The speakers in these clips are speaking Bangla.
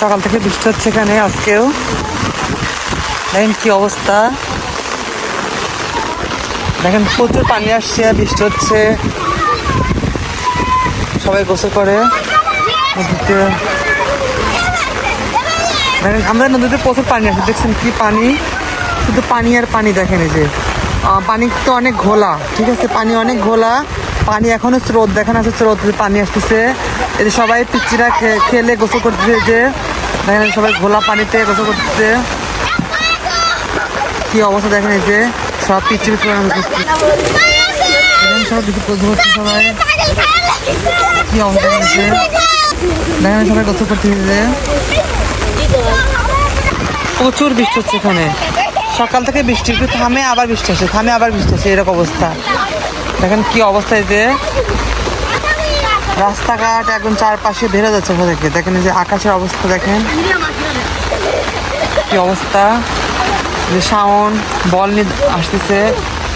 সকাল থেকে বৃষ্টি হচ্ছে এখানে আজকেও। দেখেন কি অবস্থা। দেখেন প্রচুর পানি আসছে, বৃষ্টি হচ্ছে। সবাই গোসল করে। নদীতে। দেখেন আমাদের নদীতে প্রচুর পানি আসে দেখছেন কি পানি? শুধু পানি আর পানি দেখেন এই যে। পানি তো অনেক ঘোলা, ঠিক আছে? পানি অনেক ঘোলা। পানি এখনও স্রোত, দেখেন আছে স্রোত পানি আসতেছে। এই সবাই পিচ্চিরা খে- খেলে গোসল করতেছে যে। দেখেন সবাই ঘোলা পানিতে গোসল করতেছে। কি অবস্থা দেখেন এই যে, সব সবাই। কি অবস্থা সবাই করতেছে যে। প্রচুর বৃষ্টি হচ্ছে এখানে। সকাল থেকে বৃষ্টি থামে আবার বৃষ্টি আসে, থামে আবার বৃষ্টি আসে, এরকম অবস্থা। দেখেন কি অবস্থা যে রাস্তাঘাট একদম চারপাশে ভেড়ে যাচ্ছে থেকে দেখেন এই যে আকাশের অবস্থা দেখেন। কি অবস্থা? যে শাওন, বল নিয়ে আসতেছে।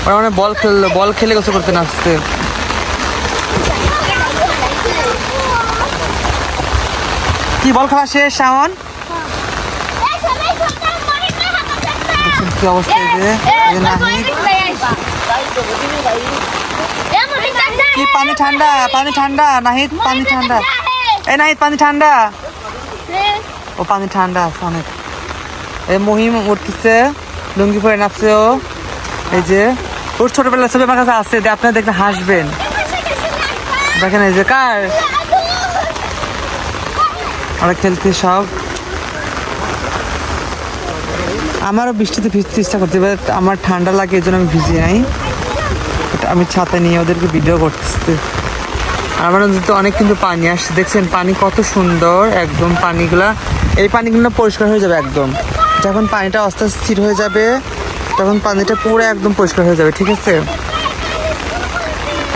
ওরা মানে বল খেললো, বল খেলে গোসল করতে আসছে কি, বল খাওয়া শেষ, শাওন? কি অবস্থা যে নাহিদ। কি পানি ঠান্ডা পানি ঠান্ডা, নাহিদ, পানি ঠান্ডা। এই নাহিদ, পানি ঠান্ডা। ও, পানি ঠান্ডা আছে অনেক। এই মহিম উঠতেছে, লুঙ্গি পরে নাচছে ও। এই যে, ওর ছোটবেলা ছবি আমার কাছে আছে যে আপনারা দেখলে হাসবেন। দেখেন এই যে, কার? আমরা খেলতে সব। আমারও বৃষ্টিতে ভিজতে ইচ্ছা করতে আমার ঠান্ডা লাগে এই জন্য আমি ভিজি নাই। আমি ছাতা নিয়ে ওদেরকে ভিডিও করতেছি। আমার নদীতে অনেক কিন্তু পানি আসছে। দেখছেন, পানি কত সুন্দর, একদম পানিগুলা। এই পানিগুলো পরিষ্কার হয়ে যাবে একদম। যখন পানিটা আস্তে আস্তে স্থির হয়ে যাবে, তখন পানিটা পুরো একদম পরিষ্কার হয়ে যাবে, ঠিক আছে?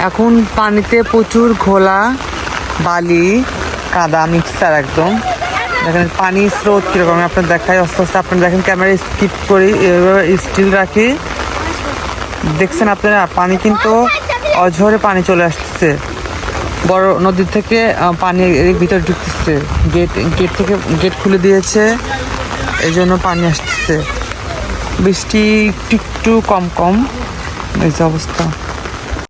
এখন পানিতে প্রচুর ঘোলা বালি, কাদা মিক্সার একদম। দেখেন পানি স্রোত কীরকম? আপনার দেখাই আস্তে আস্তে। আপনার দেখেন, ক্যামেরা স্কিপ করি স্টিল রাখি। দেখছেন আপনারা, পানি কিন্তু অঝরে পানি চলে আসছে বড় নদীর থেকে পানি এর ভিতরে ঢুকতেছে। গেট গেট থেকে গেট খুলে দিয়েছে এই জন্য পানি আসতেছে। বৃষ্টি একটু একটু কম কম, এই যে অবস্থা।